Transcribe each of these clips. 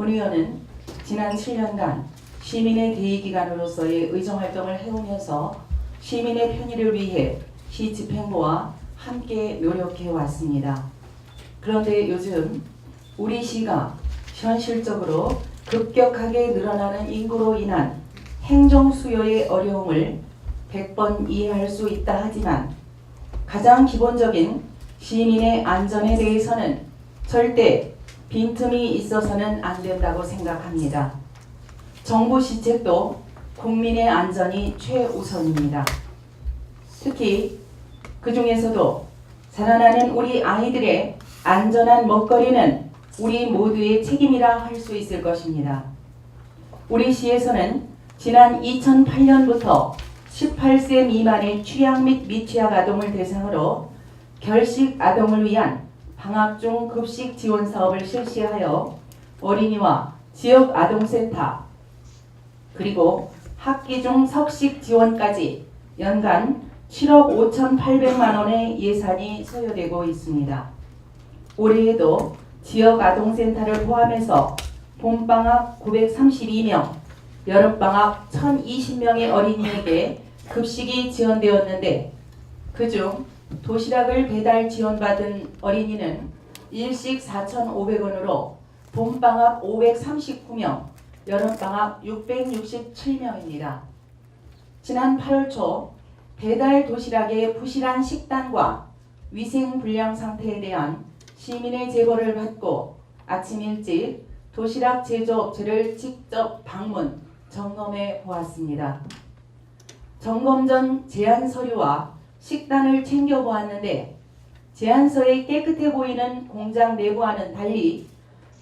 본 의원은 지난 7년간 시민의 대의기관으로서의 의정활동을 해오면서 시민의 편의를 위해 시 집행부와 함께 노력해 왔습니다. 그런데 요즘 우리 시가 현실적으로 급격하게 늘어나는 인구로 인한 행정 수요의 어려움을 100번 이해할 수 있다 하지만 가장 기본적인 시민의 안전에 대해서는 절대 빈틈이 있어서는 안 된다고 생각합니다. 정부 시책도 국민의 안전이 최우선입니다. 특히 그 중에서도 자라나는 우리 아이들의 안전한 먹거리는 우리 모두의 책임이라 할 수 있을 것입니다. 우리 시에서는 지난 2008년부터 18세 미만의 취약 및 미취학 아동을 대상으로 결식 아동을 위한 방학 중 급식 지원 사업을 실시하여 어린이와 지역 아동 센터 그리고 학기 중 석식 지원까지 연간 7억 5,800만 원의 예산이 소요되고 있습니다. 올해에도 지역 아동 센터를 포함해서 봄방학 932명, 여름방학 1,020명의 어린이에게 급식이 지원되었는데 그중 도시락을 배달 지원받은 어린이는 일식 4,500원으로 봄방학 539명, 여름방학 667명입니다. 지난 8월 초 배달 도시락의 부실한 식단과 위생 불량 상태에 대한 시민의 제보를 받고 아침 일찍 도시락 제조업체를 직접 방문 점검해 보았습니다. 점검 전 제안 서류와 식단을 챙겨 보았는데 제안서에 깨끗해 보이는 공장 내부와는 달리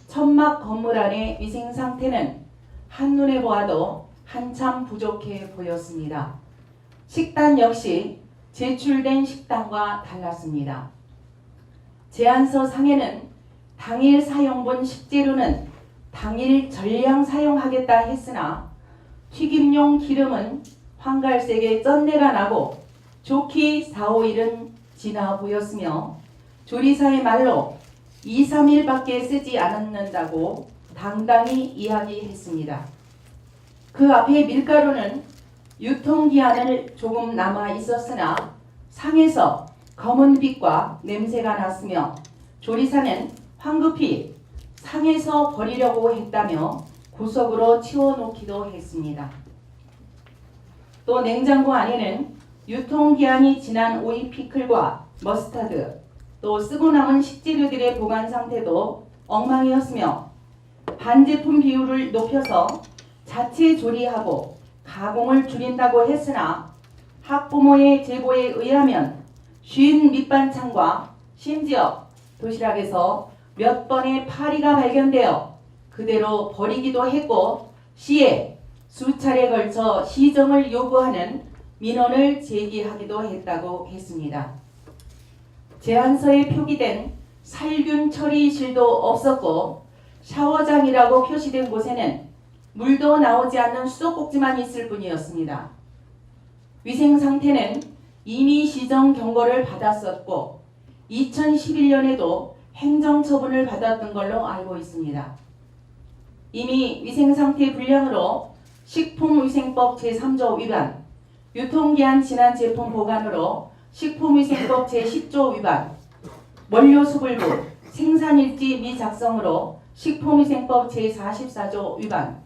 천막 건물 안의 위생 상태는 한눈에 보아도 한참 부족해 보였습니다. 식단 역시 제출된 식단과 달랐습니다. 제안서 상에는 당일 사용분 식재료는 당일 전량 사용하겠다 했으나 튀김용 기름은 황갈색의 쩐내가 나고 좋기 4, 5일은 지나 보였으며 조리사의 말로 2, 3일밖에 쓰지 않았는다고 당당히 이야기했습니다. 그 앞에 밀가루는 유통기한을 조금 남아 있었으나 상에서 검은 빛과 냄새가 났으며 조리사는 황급히 상에서 버리려고 했다며 구석으로 치워놓기도 했습니다. 또 냉장고 안에는 유통기한이 지난 오이 피클과 머스타드 또 쓰고 남은 식재료들의 보관 상태도 엉망이었으며 반제품 비율을 높여서 자체 조리하고 가공을 줄인다고 했으나 학부모의 제보에 의하면 쉰 밑반찬과 심지어 도시락에서 몇 번의 파리가 발견되어 그대로 버리기도 했고 시에 수차례 걸쳐 시정을 요구하는 민원을 제기하기도 했다고 했습니다. 제안서에 표기된 살균 처리실도 없었고 샤워장이라고 표시된 곳에는 물도 나오지 않는 수도꼭지만 있을 뿐이었습니다. 위생 상태는 이미 시정 경고를 받았었고 2011년에도 행정 처분을 받았던 걸로 알고 있습니다. 이미 위생 상태 불량으로 식품위생법 제3조 위반, 유통기한 지난 제품 보관으로 식품위생법 제10조 위반, 원료 수불부, 생산일지 미작성으로 식품위생법 제44조 위반,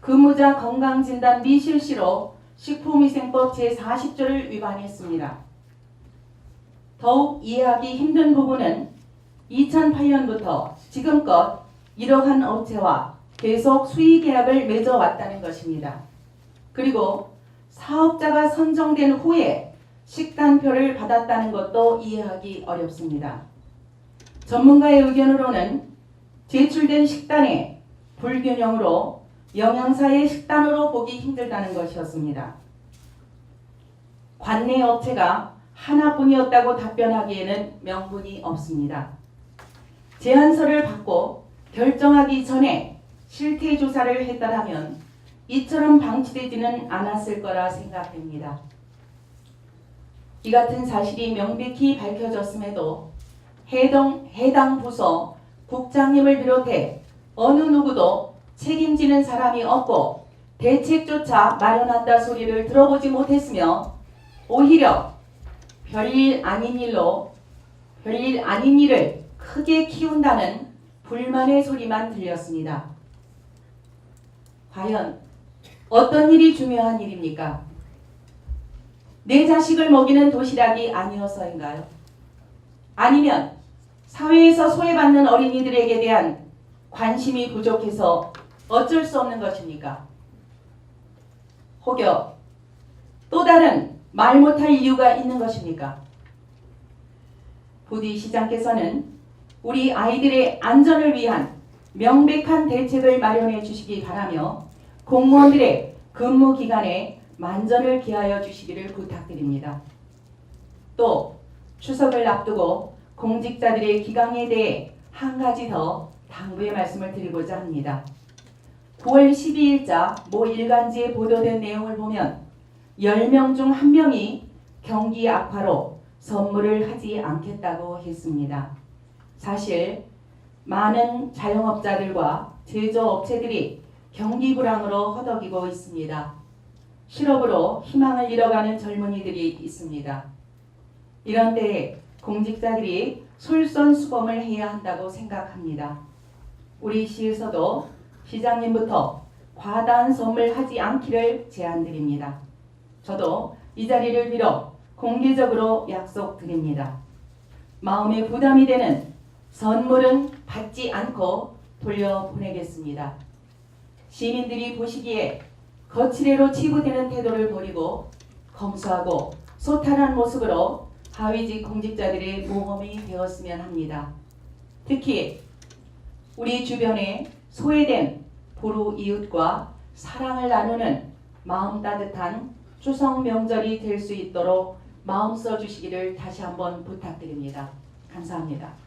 근무자 건강진단 미실시로 식품위생법 제40조를 위반했습니다. 더욱 이해하기 힘든 부분은 2008년부터 지금껏 이러한 업체와 계속 수의 계약을 맺어왔다는 것입니다. 그리고 사업자가 선정된 후에 식단표를 받았다는 것도 이해하기 어렵습니다. 전문가의 의견으로는 제출된 식단에 불균형으로 영양사의 식단으로 보기 힘들다는 것이었습니다. 관내 업체가 하나뿐이었다고 답변하기에는 명분이 없습니다. 제안서를 받고 결정하기 전에 실태 조사를 했다면 이처럼 방치되지는 않았을 거라 생각됩니다. 이 같은 사실이 명백히 밝혀졌음에도 해당, 해당 부서 국장님을 비롯해 어느 누구도 책임지는 사람이 없고 대책조차 마련한다 소리를 들어보지 못했으며 오히려 별일 아닌 일로 별일 아닌 일을 크게 키운다는 불만의 소리만 들렸습니다. 과연 어떤 일이 중요한 일입니까? 내 자식을 먹이는 도시락이 아니어서인가요? 아니면 사회에서 소외받는 어린이들에게 대한 관심이 부족해서 어쩔 수 없는 것입니까? 혹여 또 다른 말 못할 이유가 있는 것입니까? 부디 시장께서는 우리 아이들의 안전을 위한 명백한 대책을 마련해 주시기 바라며 공무원들의 근무 기간에 만전을 기하여 주시기를 부탁드립니다. 또 추석을 앞두고 공직자들의 기강에 대해 한 가지 더 당부의 말씀을 드리고자 합니다. 9월 12일자 모 일간지에 보도된 내용을 보면 10명 중 1명이 경기 악화로 선물을 하지 않겠다고 했습니다. 사실 많은 자영업자들과 제조업체들이 경기 불황으로 허덕이고 있습니다. 실업으로 희망을 잃어가는 젊은이들이 있습니다. 이런 때에 공직자들이 솔선수범을 해야 한다고 생각합니다. 우리 시에서도 시장님부터 과다한 선물하지 않기를 제안드립니다. 저도 이 자리를 빌어 공개적으로 약속드립니다. 마음에 부담이 되는 선물은 받지 않고 돌려보내겠습니다. 시민들이 보시기에 거칠애로 치부되는 태도를 버리고 검소하고 소탈한 모습으로 하위직 공직자들의 모험이 되었으면 합니다. 특히 우리 주변에 소외된 보루 이웃과 사랑을 나누는 마음 따뜻한 추석 명절이 될 수 있도록 마음 써주시기를 다시 한번 부탁드립니다. 감사합니다.